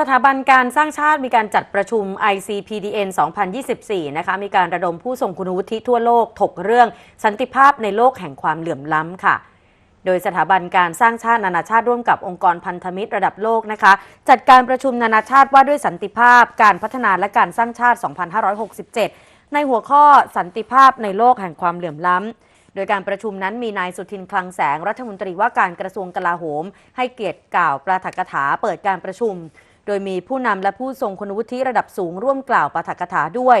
สถาบันการสร้างชาติมีการจัดประชุม ICPDN 2024 นะคะ มีการระดมผู้ทรงคุณวุฒิทั่วโลกถกเรื่องสันติภาพในโลกแห่งความเหลื่อมล้ำค่ะ โดยสถาบันการสร้างชาตินานาชาติร่วมกับองค์กรพันธมิตรระดับโลกนะคะ จัดการประชุมนานาชาติว่าด้วยสันติภาพ การพัฒนาและการสร้างชาติ 2567 ในหัวข้อสันติภาพในโลกแห่งความเหลื่อมล้ำโดยการประชุมนั้นมีนายสุทินคลังแสงรัฐมนตรีว่าการกระทรวงกลาโหม ให้เกียรติกล่าวปราฐกถาเปิดการประชุม โดยมีผู้นำและผู้ทรงคุณวุฒิระดับสูงร่วมกล่าวปราฐกถาด้วย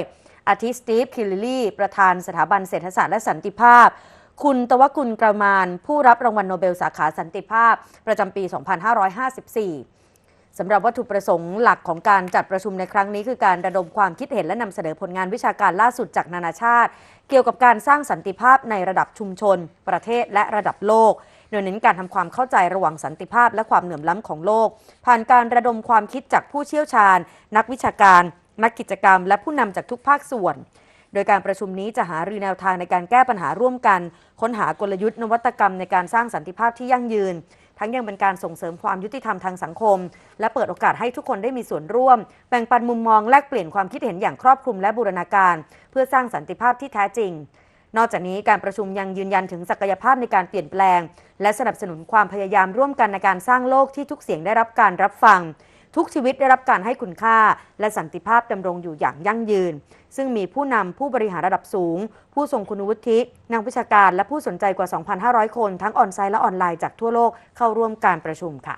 อาทิสตีฟคิลลิลี่ ประธานสถาบันเศรษฐศาสตร์และสันติภาพ คุณตวกุลกระมาน ผู้รับรางวัลโนเบลสาขาสันติภาพ ประจำปี 2554 สำหรับวัตถุประสงค์หลักของการจัดประชุมในครั้งนี้คือการระดมความคิดเห็นและนำเสนอผลงานวิชาการล่าสุดจากนานาชาติ เกี่ยวกับการสร้างสันติภาพในระดับชุมชน ประเทศและระดับโลก โดยเน้นการทำความเข้าใจระหว่างสันติภาพและความเหลื่อมล้ำของโลก ผ่านการระดมความคิดจากผู้เชี่ยวชาญ นักวิชาการ นักกิจกรรม และผู้นำจากทุกภาคส่วน โดยการประชุมนี้จะหารือแนวทางในการแก้ปัญหาร่วมกัน ค้นหากลยุทธ์นวัตกรรมในการสร้างสันติภาพที่ยั่งยืน ทั้งยังเป็นการส่งเสริมความยุติธรรมทางสังคม และเปิดโอกาสให้ทุกคนได้มีส่วนร่วม แบ่งปันมุมมองแลกเปลี่ยนความคิดเห็นอย่างครอบคลุมและบูรณาการ เพื่อสร้างสันติภาพที่แท้จริง นอกจากนี้การประชุมยังยืนยันถึงศักยภาพในการเปลี่ยนแปลง และสนับสนุนความพยายามร่วมกันในการสร้างโลกที่ทุกเสียงได้รับการรับฟัง ทุกชีวิตได้รับการให้คุณค่า และสันติภาพดำรงอยู่อย่างยั่งยืน ซึ่งมีผู้นำผู้บริหารระดับสูง ผู้ทรงคุณวุฒินักวิชาการและผู้สนใจกว่า 2,500 คน ทั้งออนไซต์และออนไลน์จากทั่วโลกเข้าร่วมการประชุมค่ะ